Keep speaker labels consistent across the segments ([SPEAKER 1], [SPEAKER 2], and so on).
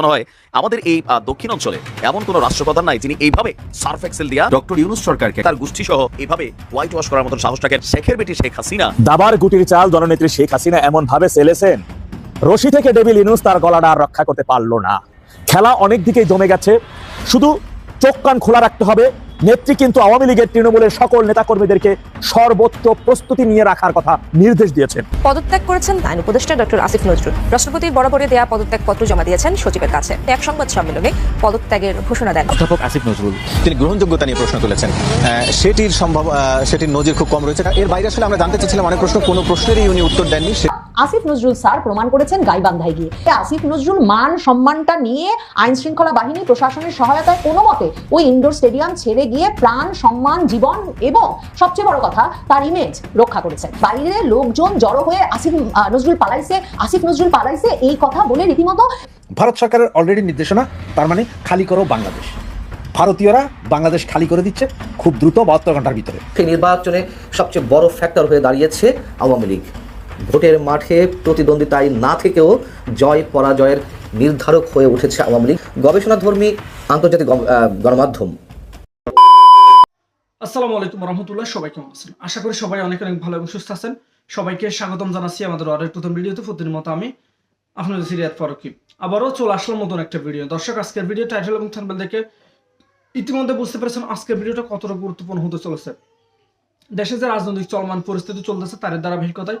[SPEAKER 1] মনে হয় আমাদের এই দক্ষিণ অঞ্চলে এমন কোন রাষ্ট্রপ্রধান নাই যিনি এইভাবে সার্ফ এক্সেল দিয়া ডক্টর ইউনুস সরকারকে তার গোষ্ঠী সহ এইভাবে হোয়াইট ওয়াশ করার মতন সাহস রাখেন শেখের বেটি শেখ হাসিনা।
[SPEAKER 2] দাবার গুটির চাল জননেত্রী শেখ হাসিনা এমন ভাবে সেলেছেন। রশি থেকে ডেভিল ইনুস তার গলাটা আর রক্ষা করতে পারল না। খেলা অনেক দিকেই জমে গেছে। শুধু চোখ কান খোলা রাখতে হবে। নেত্রী কিন্তু আওয়ামী লীগের তৃণমূলের সকল নেতাকর্মীদেরকে সর্বোচ্চ প্রস্তুতি নিয়ে রাখার কথা নির্দেশ দিয়েছেন।
[SPEAKER 3] পদত্যাগ করেছেন আইন উপদেষ্টা ডক্টর আসিফ নজরুল। রাষ্ট্রপতির বরাবরে দেয়া পদত্যাগ পত্র জমা দিয়েছেন সচিবের কাছে। এক সংবাদ সম্মেলনে পদত্যাগের ঘোষণা দেন।
[SPEAKER 4] অধ্যাপক আসিফ নজরুল তিনি গ্রহণযোগ্যতা নিয়ে প্রশ্ন তুলেছেন। আহ, সেটির সম্ভব আহ, সেটির নজির খুব কম রয়েছে। এর বাইরে আসলে আমরা জানতে চাচ্ছিলাম অনেক প্রশ্ন কোনো প্রশ্নেরই উনি উত্তর দেননি। সে-
[SPEAKER 5] আসিফ নজরুল স্যার প্রমাণ করেছেন গাইবান্ধায় গিয়ে। আসিফ নজরুল মান সম্মানটা নিয়ে আইন শৃঙ্খলা বাহিনী প্রশাসনের সহায়তায় কোনো মতে ওই ইনডোর স্টেডিয়াম ছেড়ে গিয়ে প্রাণ সম্মান জীবন এবং সবচেয়ে বড় কথা তার ইমেজ রক্ষা করেছেন। বাইরে লোকজন জড়ো হয়ে আসিফ নজরুল পালাইছে আসিফ নজরুল পালাইছে এই কথা বলে রীতিমতো
[SPEAKER 6] ভারত সরকারের অলরেডি নির্দেশনা তার মানে খালি করো বাংলাদেশ। ভারতীয়রা বাংলাদেশ খালি করে দিচ্ছে খুব দ্রুত বাহাত্তর ঘণ্টার ভিতরে।
[SPEAKER 7] সেই নির্বাচনে সবচেয়ে বড় ফ্যাক্টর হয়ে দাঁড়িয়েছে আওয়ামী লীগ। ভোটের মাঠে প্রতিদ্বন্দ্বিতায় না থেকেও জয় পরাজয়ের নির্ধারক হয়ে উঠেছে আওয়ামী লীগ। গবেষণাধর্মী আন্তর্জাতিক গণমাধ্যম।
[SPEAKER 8] আসসালামু আলাইকুম রহমতুল্লাহ, সবাই কেমন আছেন? আশা করি সবাই অনেক অনেক ভালো এবং সুস্থ আছেন। সবাইকে স্বাগতম জানাচ্ছি আমাদের আরেক প্রথম ভিডিওতে। প্রতিদিন মতো আমি আপনাদের সিরিয়াত ফারুকি। আবারও চলে আসলাম নতুন একটা ভিডিও। দর্শক, আজকের ভিডিও টাইটেল এবং থাম্বনেল দেখে ইতিমধ্যে বুঝতে পেরেছেন আজকের ভিডিওটা কতটা গুরুত্বপূর্ণ হতে চলেছে। দেশে যে রাজনৈতিক চলমান পরিস্থিতি চলতেছে তার ধারাবাহিকতায়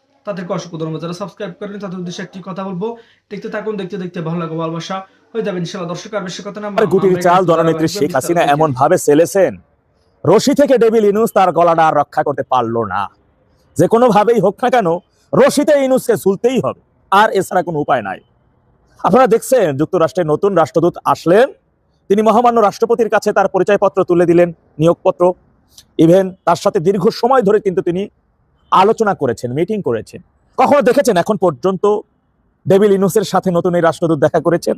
[SPEAKER 8] তাদেরকে অসংখ্য ধন্যবাদ। যারা সাবস্ক্রাইব করেন তাদের উদ্দেশ্যে একটি কথা বলব। দেখতে থাকুন দেখতে দেখতে ভালো লাগবে ভালোবাসা। হয়ে যাবে ইনশাআল্লাহ। দর্শক আর বেশি কথা না
[SPEAKER 2] গুটির চাল জননেত্রী শেখ হাসিনা এমন ভাবে সেলেছেন। রশি থেকে ডেভিল ইনুস তার গলাটা আর রক্ষা করতে পারল না। যে কোনো ভাবেই হোক না কেন রশিতে ইনুসকে ঝুলতেই হবে। আর এছাড়া কোনো উপায় নাই। আপনারা দেখছেন যুক্তরাষ্ট্রের নতুন রাষ্ট্রদূত আসলেন। তিনি মহামান্য রাষ্ট্রপতির কাছে তার পরিচয়পত্র তুলে দিলেন নিয়োগপত্র। ইভেন তার সাথে দীর্ঘ সময় ধরে কিন্তু তিনি আলোচনা করেছেন মিটিং করেছেন। কখনো দেখেছেন এখন পর্যন্ত ডেভিল ইনুসের সাথে নতুন এই রাষ্ট্রদূত দেখা করেছেন?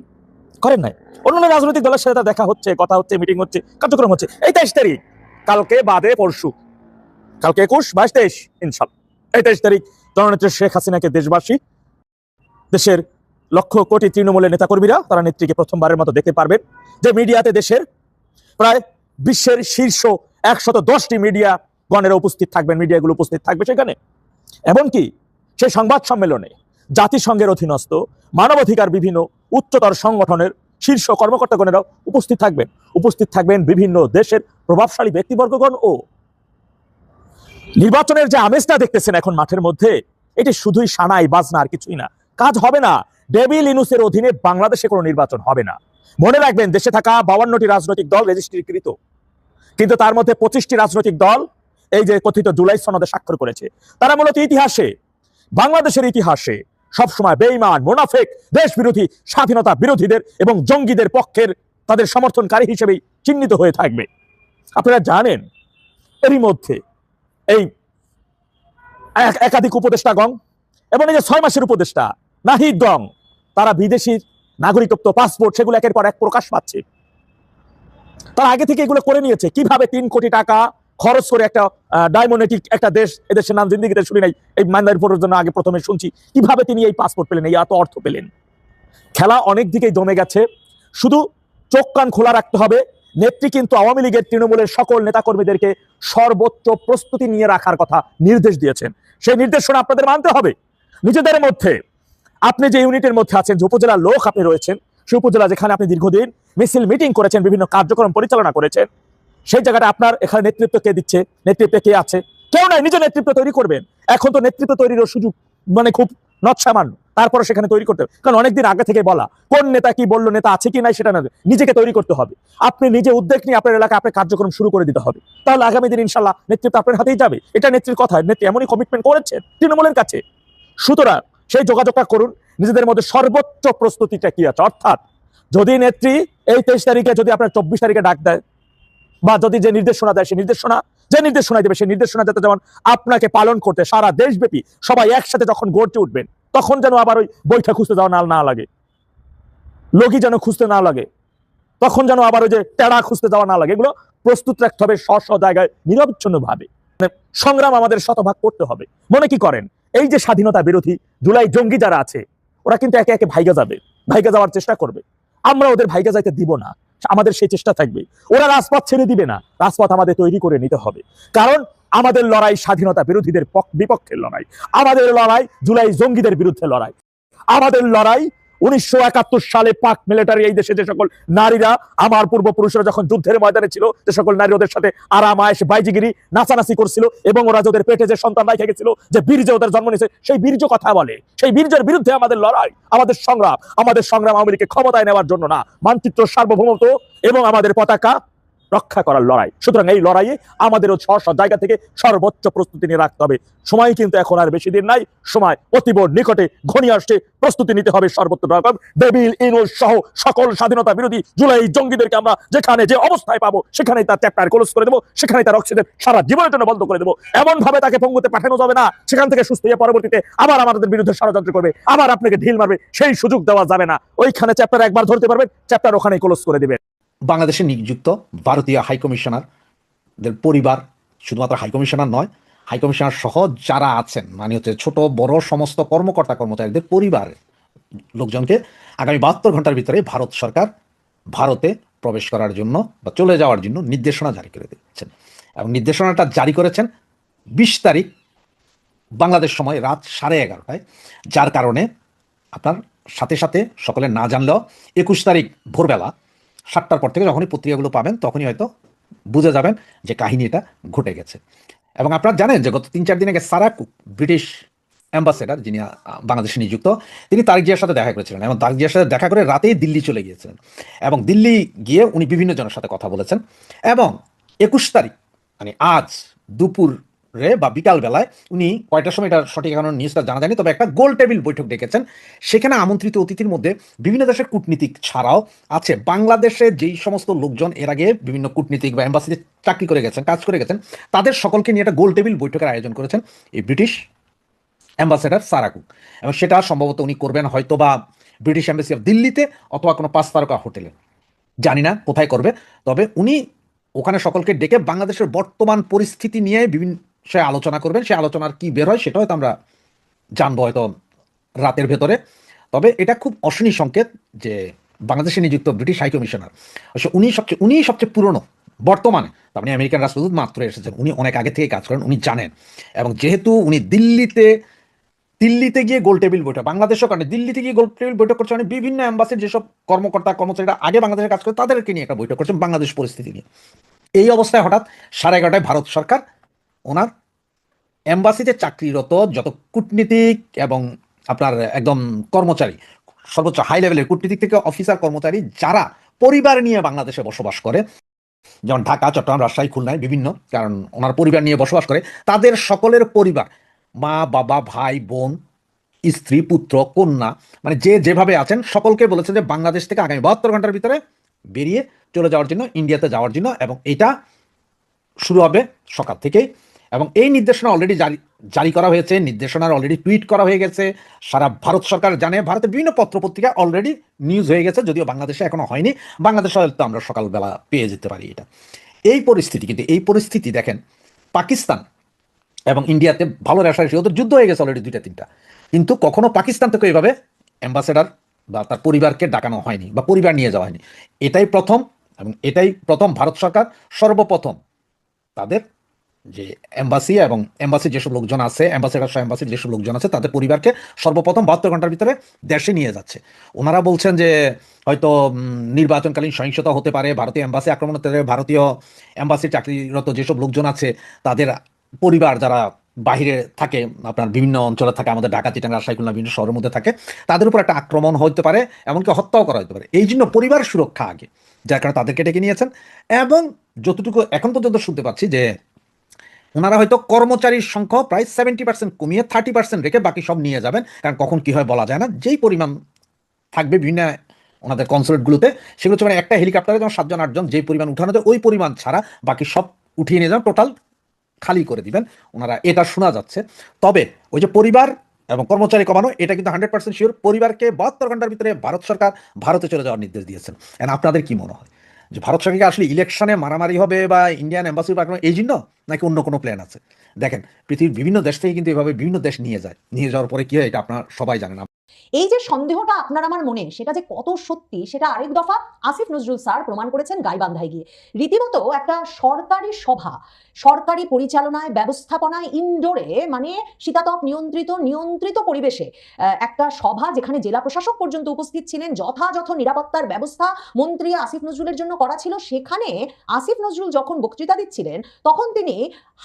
[SPEAKER 2] করেন নাই। অন্যান্য রাজনৈতিক দলের সাথে দেখা হচ্ছে, কথা হচ্ছে মিটিং হচ্ছে, কার্যক্রম হচ্ছে। এই তেইশ তারিখ, কালকে বাদে পরশু, কালকে একুশ, বাইশ তেইশ ইনশাল এই তেইশ তারিখ জননেত্রী শেখ হাসিনাকে দেশবাসী, দেশের লক্ষ কোটি তৃণমূলের নেতাকর্মীরা, তারা নেত্রীকে প্রথমবারের মতো দেখতে পারবেন যে মিডিয়াতে দেশের প্রায় বিশ্বের শীর্ষ একশত দশটি মিডিয়া গণেরা উপস্থিত থাকবেন, মিডিয়াগুলো উপস্থিত থাকবে সেখানে। এমনকি সেই সংবাদ সম্মেলনে জাতিসংঘের অধীনস্থ মানবাধিকার বিভিন্ন উচ্চতর সংগঠনের শীর্ষ কর্মকর্তাগণেরা উপস্থিত থাকবেন। উপস্থিত থাকবেন বিভিন্ন দেশের প্রভাবশালী ব্যক্তিবর্গগণ ও নির্বাচনের যে আমেজটা দেখতেছেন এখন মাঠের মধ্যে, এটি শুধুই সানাই, বাজনা আর কিছুই না। কাজ হবে না। ডেভিল ইনুসের অধীনে বাংলাদেশে কোনো নির্বাচন হবে না। মনে রাখবেন, দেশে থাকা বাউান্নটি রাজনৈতিক দল রেজিস্ট্রিকৃত। কিন্তু তার মধ্যে পঁচিশটি রাজনৈতিক দল এই যে কথিত জুলাই সনদে স্বাক্ষর করেছে, তারা মূলত ইতিহাসে, বাংলাদেশের ইতিহাসে সবসময় বেইমান মোনাফেক দেশ বিরোধী স্বাধীনতা বিরোধীদের এবং জঙ্গিদের পক্ষের তাদের সমর্থনকারী হিসেবেই চিহ্নিত হয়ে থাকবে। আপনারা জানেন, এরই মধ্যে এই এক- একাধিক উপদেষ্টা গং এবং এই যে ছয় মাসের উপদেষ্টা নাহিদ গং, তারা বিদেশির নাগরিকত্ব, পাসপোর্ট সেগুলো একের পর এক প্রকাশ পাচ্ছে। তারা আগে থেকে এগুলো করে নিয়েছে। কীভাবে তিন কোটি টাকা খরচ করে একটা ডায়মোনেটিক একটা দেশ, এদেশের নাম জিন্দিগিতে শুনি নাই। এই মান্দারিপুরের জন্য আগে প্রথমে শুনছি। কীভাবে তিনি এই পাসপোর্ট পেলেন, এই এত অর্থ পেলেন? খেলা অনেক দিকেই জমে গেছে। শুধু চোখ কান খোলা রাখতে হবে। নেত্রী কিন্তু আওয়ামী লীগের তৃণমূলের সকল নেতাকর্মীদেরকে সর্বোচ্চ প্রস্তুতি নিয়ে রাখার কথা নির্দেশ দিয়েছেন। সেই নির্দেশনা আপনাদের মানতে হবে। নিজেদের মধ্যে। আপনি যে ইউনিটের মধ্যে আছেন, যে উপজেলার লোক আপনি রয়েছেন, সেই উপজেলা যেখানে আপনি দীর্ঘদিন মিছিল, মিটিং করেছেন, বিভিন্ন কার্যক্রম পরিচালনা করেছেন সেই জায়গাটা আপনার এখানে নেতৃত্ব কে দিচ্ছে? নেতৃত্বে কে আছে? কেউ নাই নিজে নেতৃত্ব তৈরি করবেন। এখন তো নেতৃত্ব তৈরির সুযোগ মানে খুব নৎসামান্য। তারপরে সেখানে তৈরি করতে হবে। কারণ অনেকদিন আগে থেকে বলা, কোন নেতা কি বলল, নেতা আছে কি নাই সেটা না, নিজেকে তৈরি করতে হবে। আপনি নিজে উদ্যোগ নিয়ে আপনার এলাকায় আপনার কার্যক্রম শুরু করে দিতে হবে। তাহলে আগামী দিন ইনশাল্লাহ নেতৃত্ব আপনার হাতেই যাবে। এটা নেত্রীর কথা, নেত্রী এমনই কমিটমেন্ট করেছেন তৃণমূলের কাছে। সুতরাং সেই যোগাযোগটা করুন। নিজেদের মধ্যে সর্বোচ্চ প্রস্তুতিটা কি আছে? অর্থাৎ যদি নেত্রী এই তেইশ তারিখে যদি আপনার চব্বিশ তারিখে ডাক দেয় বা যদি যে নির্দেশনা দেয় সে নির্দেশনা, যে নির্দেশনা দেবে সেই নির্দেশনা যাতে যেমন আপনাকে পালন করতে, সারা দেশব্যাপী সবাই একসাথে যখন গড়তে উঠবেন, তখন যেন আবার ওই বইটা খুঁজতে যাওয়া না না লাগে। লগি যেন খুঁজতে না লাগে, তখন যেন আবার ওই যে টেড়া খুঁজতে যাওয়া না লাগে, এগুলো প্রস্তুত রাখতে হবে স্ব স্ব জায়গায় নিরবচ্ছন্ন ভাবে মানে সংগ্রাম আমাদের শতভাগ করতে হবে। মনে কি করেন? এই যে স্বাধীনতা বিরোধী জুলাই জঙ্গি যারা আছে, ওরা কিন্তু একে একে ভাইগা যাবে, ভাইগা যাওয়ার চেষ্টা করবে। আমরা ওদের ভাইগা যাইতে দিব না। আমাদের সেই চেষ্টা থাকবে। ওরা রাজপথ ছেড়ে দিবে না। রাজপথ আমাদের তৈরি করে নিতে হবে। কারণ আমাদের লড়াই স্বাধীনতা বিরোধীদের পক- বিপক্ষের লড়াই। আমাদের লড়াই জুলাই জঙ্গিদের বিরুদ্ধে লড়াই। আমাদের লড়াই উনিশশো একাত্তর সালে পাক মিলিটারি এই দেশে যে সকল নারীরা, আমার পূর্বপুরুষরা যখন যুদ্ধের ময়দানে ছিল, যে সকল নারী ওদের সাথে আরাম আয়েস বাইজিগিরি, নাচানাচি করছিল এবং ওরা ওদের পেটে যে সন্তান রাখে গেছিল যে বীর্য ওদের জন্ম নিয়েছে, সেই বীর্য কথা বলে। সেই বীর্যের বিরুদ্ধে আমাদের লড়াই, আমাদের সংগ্রাম আমাদের সংগ্রাম আওয়ামী লীগকে ক্ষমতায় নেওয়ার জন্য না। মানচিত্র সার্বভৌমত্ব এবং আমাদের পতাকা রক্ষা করার লড়াই। সুতরাং এই লড়াইয়ে আমাদেরও ছ ছ জায়গা থেকে সর্বোচ্চ প্রস্তুতি নিয়ে রাখতে হবে। সময় কিন্তু এখন আর বেশি দিন নাই। সময় অতীব নিকটে ঘনিয়ে আসছে। প্রস্তুতি নিতে হবে সর্বোচ্চ ডেবিল ইনুল সহ সকল স্বাধীনতা বিরোধী জুলাই জঙ্গিদেরকে আমরা যেখানে যে অবস্থায় পাবো সেখানে তার চ্যাপ্টার ক্লোজ করে দেবো। সেখানে তার অক্সিজেন সারা জীবনের জন্য বন্ধ করে দেবো। এমন ভাবে তাকে পঙ্গুতে পাঠানো যাবে না। সেখান থেকে সুস্থ হয়ে পরবর্তীতে আবার আমাদের বিরুদ্ধে ষড়যন্ত্র করবে। আবার আপনাকে ঢিল মারবে। সেই সুযোগ দেওয়া যাবে না। ওইখানে চ্যাপ্টার একবার ধরতে পারবেন। চ্যাপ্টার ওখানে ক্লোজ করে দেবে।
[SPEAKER 6] বাংলাদেশে নিযুক্ত ভারতীয় হাইকমিশনারদের পরিবার শুধুমাত্র হাইকমিশনার নয় হাইকমিশনার সহ যারা আছেন মানে হচ্ছে ছোট, বড় সমস্ত কর্মকর্তা কর্মচারীদের পরিবার, লোকজনকে আগামী বাহাত্তর ঘণ্টার ভিতরে ভারত সরকার ভারতে প্রবেশ করার জন্য বা চলে যাওয়ার জন্য নির্দেশনা জারি করে দিচ্ছেন। এবং নির্দেশনাটা জারি করেছেন বিশ তারিখ বাংলাদেশ সময় রাত সাড়ে এগারোটায়, যার কারণে আপনার সাথে সাথে সকলে না জানলেও একুশ তারিখ ভোরবেলা সাতটার পর থেকে যখনই পত্রিকাগুলো পাবেন, তখনই হয়তো বুঝে যাবেন যে কাহিনী এটা ঘটে গেছে। এবং আপনারা জানেন যে গত তিন চার দিন আগে সারা কুক ব্রিটিশ অ্যাম্বাসেডার, যিনি বাংলাদেশে নিযুক্ত, তিনি তারিক জিয়ার সাথে দেখা করেছিলেন এবং তারিক জিয়ার সাথে দেখা করে রাতেই দিল্লি চলে গিয়েছিলেন। এবং দিল্লি গিয়ে উনি বিভিন্ন জনের সাথে কথা বলেছেন। এবং একুশ তারিখ মানে আজ দুপুরে বা বিকাল বেলায় উনি কয়টার সময় এটা সঠিক এখন নিউজটা জানা যায়নি, তবে একটা গোল টেবিল বৈঠক ডেকেছেন। সেখানে আমন্ত্রিত অতিথির মধ্যে বিভিন্ন দেশের কূটনীতিক ছাড়াও আছে। বাংলাদেশে যেই সমস্ত লোকজন এর আগে বিভিন্ন কূটনীতিক বা এম্বাসিতে চাকরি করে গেছেন, কাজ করে গেছেন, তাদের সকলকে নিয়ে একটা গোল টেবিল বৈঠকের আয়োজন করেছেন এই ব্রিটিশ অ্যাম্বাসেডার সারাকুক এবং সেটা সম্ভবত উনি করবেন হয়তো বা ব্রিটিশ অ্যাম্বাসি অফ দিল্লিতে অথবা কোনো পাঁচ তারকা হোটেলে। জানি না কোথায় করবে, তবে উনি ওখানে সকলকে ডেকে বাংলাদেশের বর্তমান পরিস্থিতি নিয়ে বিভিন্ন সে আলোচনা করবেন, সে আলোচনার কি বের হয় সেটা হয়তো আমরা জানব হয়তো রাতের ভেতরে। তবে এটা খুব অশনি সংকেত যে বাংলাদেশে নিযুক্ত ব্রিটিশ হাই কমিশনার উনি সবচেয়ে উনি সবচেয়ে পুরনো, বর্তমানে আপনি মানে আমেরিকান রাষ্ট্রদূত মাত্র এসেছেন, উনি অনেক আগে থেকে কাজ করেন, উনি জানেন। এবং যেহেতু উনি দিল্লিতে দিল্লিতে গিয়ে গোল টেবিল বৈঠক, বাংলাদেশও কারণে দিল্লিতে গিয়ে গোল টেবিল বৈঠক করছে মানে বিভিন্ন অ্যাম্বাসির যেসব কর্মকর্তা, কর্মচারীরা আগে বাংলাদেশে কাজ করে, তাদেরকে নিয়ে একটা বৈঠক করছেন বাংলাদেশ পরিস্থিতি নিয়ে। এই অবস্থায় হঠাৎ সাড়ে এগারোটায় ভারত সরকার ওনার এম্বাসিতে চাকরিরত যত কূটনীতিক এবং আপনার একদম কর্মচারী, সর্বোচ্চ হাই লেভেলের কূটনীতিক থেকে অফিসার কর্মচারী যারা পরিবার নিয়ে বাংলাদেশে বসবাস করে, যেমন ঢাকা, চট্টগ্রাম, রাজশাহী, খুলনায় বিভিন্ন, কারণ ওনার পরিবার নিয়ে বসবাস করে, তাদের সকলের পরিবার, মা, বাবা, ভাই, বোন, স্ত্রী, পুত্র, কন্যা মানে যে যেভাবে আছেন, সকলকে বলেছে যে বাংলাদেশ থেকে আগামী বাহাত্তর ঘণ্টার ভিতরে বেরিয়ে চলে যাওয়ার জন্য ইন্ডিয়াতে যাওয়ার জন্য, এবং এটা শুরু হবে সকাল থেকেই। এবং এই নির্দেশনা অলরেডি জারি জারি করা হয়েছে, নির্দেশনার অলরেডি টুইট করা হয়ে গেছে। সারা ভারত সরকার জানে ভারতের বিভিন্ন পত্রপত্রিকা অলরেডি নিউজ হয়ে গেছে, যদিও বাংলাদেশে এখনও হয়নি। বাংলাদেশে হয়তো আমরা সকালবেলা পেয়ে যেতে পারি এটা। এই পরিস্থিতি, কিন্তু এই পরিস্থিতি দেখেন, পাকিস্তান এবং ইন্ডিয়াতে ভালো রেশারেশি ওদের যুদ্ধ হয়ে গেছে অলরেডি দুইটা, তিনটা। কিন্তু কখনো পাকিস্তান থেকে এইভাবে অ্যাম্বাসেডার বা তার পরিবারকে ডাকানো হয়নি বা পরিবার নিয়ে যাওয়া হয়নি। এটাই প্রথম এবং এটাই প্রথম ভারত সরকার সর্বপ্রথম তাদের যে এম্বাসি এবং এম্বাসি যেসব লোকজন আছে অ্যাম্বাসেডার সহ এম্বাসির যেসব লোকজন আছে, তাদের পরিবারকে সর্বপ্রথম বাহাত্তর ঘণ্টার ভিতরে দেশে নিয়ে যাচ্ছে। ওনারা বলছেন যে, হয়তো নির্বাচনকালীন সহিংসতা হতে পারে, ভারতীয় এম্বাসি আক্রমণ হতে পারে, ভারতীয় এম্বাসি চাকরিরত যেসব লোকজন আছে, তাদের পরিবার যারা বাহিরে থাকে, আপনার বিভিন্ন অঞ্চলে থাকে, আমাদের ঢাকা চিটাং রাজশাহী, খুলনা, বিভিন্ন শহরের মধ্যে থাকে, তাদের উপর একটা আক্রমণ হতে পারে, এমনকি হত্যাও করা হতে পারে। এই জন্য পরিবার সুরক্ষা আগে, যার কারণে তাদেরকে ডেকে নিয়েছেন। এবং যতটুকু এখন পর্যন্ত শুনতে পাচ্ছি যে ওনারা হয়তো কর্মচারীর সংখ্যা প্রায় সেভেন্টি পার্সেন্ট কমিয়ে থার্টি পার্সেন্ট রেখে বাকি সব নিয়ে যাবেন। কারণ কখন কি হয় বলা যায় না, যেই পরিমাণ থাকবে বিভিন্ন ওনাদের কনসুলেটগুলোতে সেগুলো হচ্ছে মানে একটা হেলিকপ্টারে যেমন সাতজন, আটজন যে পরিমাণ উঠানো যায়, ওই পরিমাণ ছাড়া বাকি সব উঠিয়ে নিয়ে যান টোটাল খালি করে দিবেন। ওনারা এটা শোনা যাচ্ছে। তবে ওই যে পরিবার এবং কর্মচারী কমানো, এটা কিন্তু হান্ড্রেড পার্সেন্ট শিওর পরিবারকে বাহাত্তর ঘণ্টার ভিতরে ভারত সরকার ভারতে চলে যাওয়ার নির্দেশ দিয়েছেন। আপনাদের কি মনে হয়? যে ভারত সরকারকে আসলে ইলেকশনে মারামারি হবে বা ইন্ডিয়ান এম্বাসি পাঠানো এই জন্য নাকি অন্য কোনো প্ল্যান আছে? দেখেন, পৃথিবীর বিভিন্ন দেশ থেকে কিন্তু এভাবে বিভিন্ন দেশ নিয়ে যায়। নিয়ে যাওয়ার পরে কি হয়, এটা আপনারা সবাই জানেন।
[SPEAKER 5] এই যে সন্দেহটা আপনার আমার মনে, সেটা যে কত সত্যি, সেটা আরেক দফা আসিফ নজরুল স্যার প্রমাণ করেছেন গাইবান্ধায় গিয়ে। রীতিমতো একটা সরকারি সভা, সরকারি পরিচালনায়, ব্যবস্থাপনায় ইনডোরে মানে শীতাতপ নিয়ন্ত্রিত নিয়ন্ত্রিত পরিবেশে একটা সভা যেখানে জেলা প্রশাসক পর্যন্ত উপস্থিত ছিলেন, যথাযথ নিরাপত্তার ব্যবস্থা মন্ত্রী আসিফ নজরুলের জন্য করা ছিল। সেখানে আসিফ নজরুল যখন বক্তৃতা দিচ্ছিলেন, তখন তিনি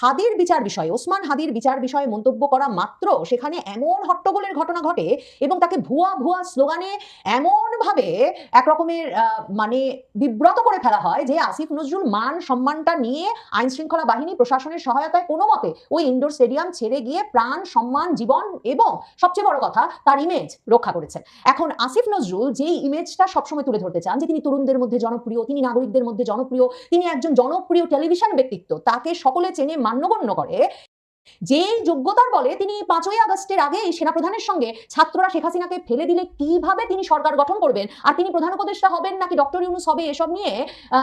[SPEAKER 5] হাদির বিচার বিষয়ে, ওসমান হাদির বিচার বিষয়ে মন্তব্য করা মাত্র, সেখানে এমন হট্টগোলের ঘটনা ঘটে এবং তাকে ভুয়া ভুয়া স্লোগানে এমনভাবে একরকমের আহ, মানে বিব্রত করে ফেলা হয় যে আসিফ নজরুল মান সম্মানটা নিয়ে আইন শৃঙ্খলা বাহিনী প্রশাসনের সহায়তায় কোনো মতে ওই ইনডোর স্টেডিয়াম ছেড়ে গিয়ে প্রাণ সম্মান জীবন এবং সবচেয়ে বড় কথা তার ইমেজ রক্ষা করেছেন। এখন আসিফ নজরুল যেই ইমেজটা সবসময় তুলে ধরতে চান যে তিনি তরুণদের মধ্যে জনপ্রিয় তিনি নাগরিকদের মধ্যে জনপ্রিয় তিনি একজন জনপ্রিয় টেলিভিশন ব্যক্তিত্ব তাকে সকলে চেনে মান্যগণ্য করে যে যোগ্যতার বলে তিনি পাঁচই আগস্টের আগে এই সেনাপ্রধানের সঙ্গে ছাত্ররা শেখ হাসিনাকে ফেলে দিলে কীভাবে তিনি সরকার গঠন করবেন? আর তিনি প্রধান উপদেষ্টা হবেন নাকি ডক্টর ইউনুস হবে এসব নিয়ে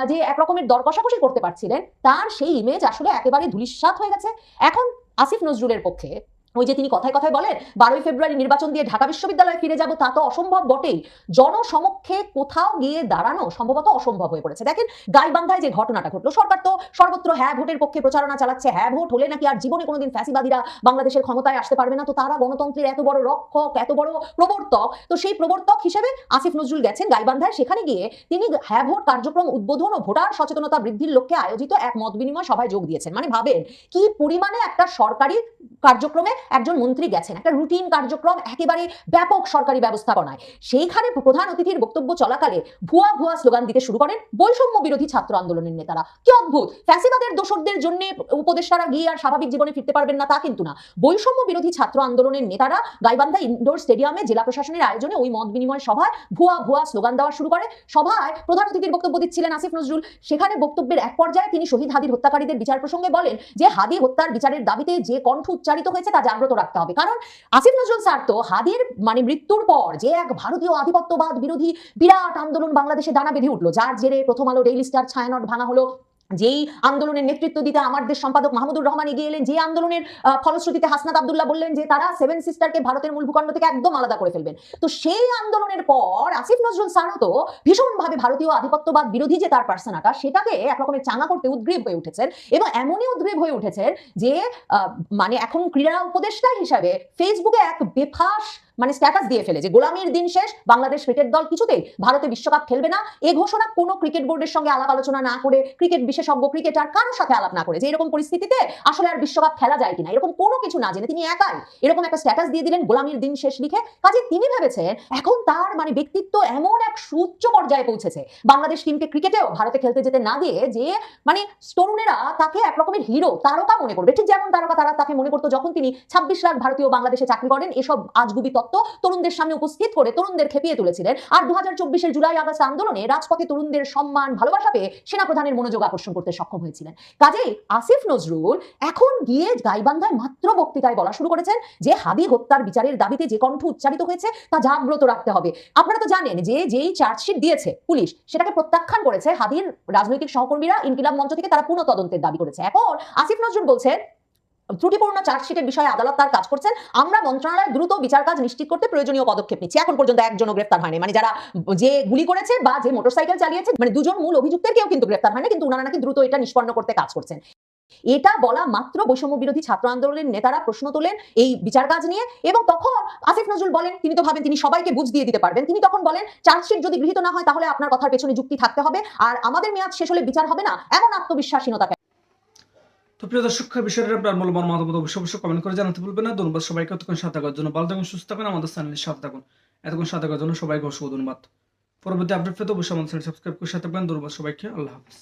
[SPEAKER 5] যে একরকমের দর কষাকষি করতে পারছিলেন, তার সেই ইমেজ আসলে একেবারে ধুলিস্বাদ হয়ে গেছে। এখন আসিফ নজরুলের পক্ষে ওই যে তিনি কথায় কথায় বলেন, বারোই ফেব্রুয়ারি নির্বাচন দিয়ে ঢাকা বিশ্ববিদ্যালয়ে ফিরে যাব, তা তো অসম্ভব বটেই। জনসমক্ষে কোথাও গিয়ে দাঁড়ানো সম্ভবত অসম্ভব হয়ে পড়েছে। দেখেন, গাইবান্ধায় যে ঘটনাটা ঘটলো, সরকার তো সর্বত্র হ্যাঁ ভোটের পক্ষে প্রচারণা চালাচ্ছে হ্যাঁ ভোট হলে নাকি আর জীবনে কোনোদিন ফ্যাসিবাদীরা বাংলাদেশের ক্ষমতায় আসতে পারবে না। তো তারা গণতন্ত্রের এত বড় রক্ষক, এত বড় প্রবর্তক, তো সেই প্রবর্তক হিসেবে আসিফ নজরুল গেছেন গাইবান্ধায়। সেখানে গিয়ে তিনি হ্যাঁ ভোট কার্যক্রম উদ্বোধন ও ভোটার সচেতনতা বৃদ্ধির লক্ষ্যে আয়োজিত এক মত বিনিময় সভায় যোগ দিয়েছেন। মানে ভাবেন, কি পরিমাণে একটা সরকারি কার্যক্রমে একজন মন্ত্রী গেছেন, একটা রুটিন কার্যক্রম একেবারে ব্যাপক সরকারি ব্যবস্থাপনায়। সেইখানে প্রধান অতিথির বক্তব্য চলাকালে ভুয়া ভুয়া স্লোগান দিতে শুরু করেন বৈষম্য বিরোধী ছাত্র আন্দোলনের নেতারা। কি অদ্ভুত! ফ্যাসিবাদের দোষরদের জন্য উপদেষ্টারা গিয়ে আর স্বাভাবিক জীবনে ফিরতে পারবেন না, তা কিন্তু না। বৈষম্য বিরোধী ছাত্র আন্দোলনের নেতারা গাইবান্ধা ইনডোর স্টেডিয়ামে জেলা প্রশাসনের আয়োজনে ওই মত বিনিময় সভায় ভুয়া ভুয়া স্লোগান দেওয়া শুরু করে। সভায় প্রধান অতিথির বক্তব্য দিচ্ছিলেন আসিফ নজরুল। সেখানে বক্তব্যের এক পর্যায়ে তিনি শহীদ হাদির হত্যাকারীদের বিচার প্রসঙ্গে বলেন যে, হাদি হত্যার বিচারের দাবিতে যে কণ্ঠ উচ্চারিত হয়েছে তা জাগ্রত রাখতে হবে। কারণ আসিফ নজরুল স্যার তো হাদির মানে মৃত্যুর পর যে এক ভারতীয় আধিপত্যবাদ বিরোধী বিরাট আন্দোলন বাংলাদেশে দানা বেঁধে উঠল। যার জেরে প্রথম আলো ডেইলি স্টার ছায়ানট ভাঙা হলো। যেই আন্দোলনের নেতৃত্ব দিতে আমার দেশ সম্পাদক মাহমুদুর রহমান এগিয়ে এলেন যে আন্দোলনের ফলশ্রুতিতে হাসনাত আবদুল্লাহ বললেন যে তারা সেভেন সিস্টারকে ভারতের মূল ভূখণ্ড থেকে একদম আলাদা করে ফেলবেন। তো সেই আন্দোলনের পর আসিফ নজরুল স্যারও তো ভীষণভাবে ভারতীয় আধিপত্যবাদ বিরোধী যে তার পার্সোনাটা, সেটাকে একরকমের চাঙা করতে উদ্গ্রীব হয়ে উঠেছেন এবং এমনই উদ্গ্রীব হয়ে উঠেছেন যে মানে এখন ক্রীড়া উপদেষ্টা হিসাবে ফেসবুকে এক বেফাস মানে স্ট্যাটাস দিয়ে ফেলে যে গোলামির দিন শেষ, বাংলাদেশ ক্রিকেট দল কিছুতেই ভারতে বিশ্বকাপ খেলবে না। এ ঘোষণা কোনো ক্রিকেট বোর্ডের সঙ্গে আলাপ আলোচনা না করে ক্রিকেট বিশেষজ্ঞ ক্রিকেটার কারোর সাথে আলাপ না করে যে এরকম পরিস্থিতিতে আসলে আর বিশ্বকাপ খেলা যায় কিনা, এরকম কোনো কিছু না জেনে তিনি একাই এরকম একটা স্ট্যাটাস দিয়ে দিলেন গোলামির দিন শেষ লিখে। কাজে তিনি ভেবেছেন এখন তার মানে ব্যক্তিত্ব এমন এক সুচ্চ পর্যায়ে পৌঁছেছে। বাংলাদেশ টিমকে ক্রিকেটেও ভারতে খেলতে যেতে না দিয়ে যে মানে তরুণেরা তাকে এক রকমের হিরো তারকা মনে করবে। ঠিক যেমন তারকা তারা তাকে মনে করতো যখন তিনি ছাব্বিশ লাখ ভারতীয় বাংলাদেশে চাকরি করেন, এসব আজগুবি তত্ত্ব তরুণদের সামনে উপস্থিত করে তরুণদের খেপিয়ে তুলেছিলেন। আর দু হাজার চব্বিশের জুলাই আগস্ট আন্দোলনে রাজপথে তরুণদের সম্মান, ভালোবাসা পেয়ে সেনাপ্রধানের মনোযোগ আকর্ষণ করতে সক্ষম হয়েছিলেন। কাজেই আসিফ নজরুল এখন গিয়ে গাইবান্ধায় মাত্র বক্তৃতায় বলা শুরু করেছেন যে হাদি হত্যার বিচারের দাবিতে যে কণ্ঠ উচ্চারিত হয়েছে তা জাগ্রত রাখতে হবে। আপনারা তো জানেন যে যেই চার্জশিট দিয়েছে পুলিশ, সেটাকে প্রত্যাখ্যান করেছে হাদির রাজনৈতিক সহকর্মীরা, ইনকিলাব মঞ্চ থেকে তারা পুনঃ তদন্তের দাবি করেছে। এখন আসিফ নজরুল বলছেন ত্রুটিপূর্ণ চার্জশিটের বিষয়ে আদালত তার কাজ করছেন। আমরা মন্ত্রণালয় দ্রুত বিচার কাজ নিশ্চিত করতে প্রয়োজনীয় পদক্ষেপ নিচ্ছি। এখন পর্যন্ত একজনও গ্রেফতার হয়নি। মানে যারা যে গুলি করেছে বা যে মোটরসাইকেল চালিয়েছে মানে দুজন মূল অভিযুক্তের কেউ কিন্তু গ্রেফতার হয়নি, কিন্তু ওনারা নাকি দ্রুত এটা নিষ্পন্ন করতে কাজ করছেন। এটা বলা মাত্র বৈষম্য বিরোধী ছাত্র আন্দোলনের নেতারা প্রশ্ন তোলেন এই বিচার কাজ নিয়ে এবং তখন আসিফ নজরুল বলেন, তিনি তো ভাবেন তিনি সবাইকে বুঝ দিয়ে দিতে পারবেন। তিনি তখন বলেন, চার্জশিট যদি গৃহীত না হয় তাহলে আপনার কথার পেছনে যুক্তি থাকতে হবে। আর আমাদের মেয়াদ শেষ হলে বিচার হবে না, এমন আত্মবিশ্বাসীনতা
[SPEAKER 8] তো প্রিয় দর্শক বিষয়ের আপনার মূল্যবান মতামত অবশ্যই অবশ্যই কমেন্ট করে জানাতে ভুলবেন না। ধন্যবাদ সবাইকে। এতক্ষণ সাথে থাকার জন্য ভালো থাকুন, সুস্থ থাকুন, আমাদের চ্যানেলের সাথে থাকুন। এতক্ষণ সাথে থাকার জন্য সবাইকে অসংখ্য ধন্যবাদ। পরবর্তী আপডেট পেতে অবশ্যই আমাদের চ্যানেল সাবস্ক্রাইব করে সাথে থাকবেন। ধন্যবাদ সবাইকে। আল্লাহ হাফিজ।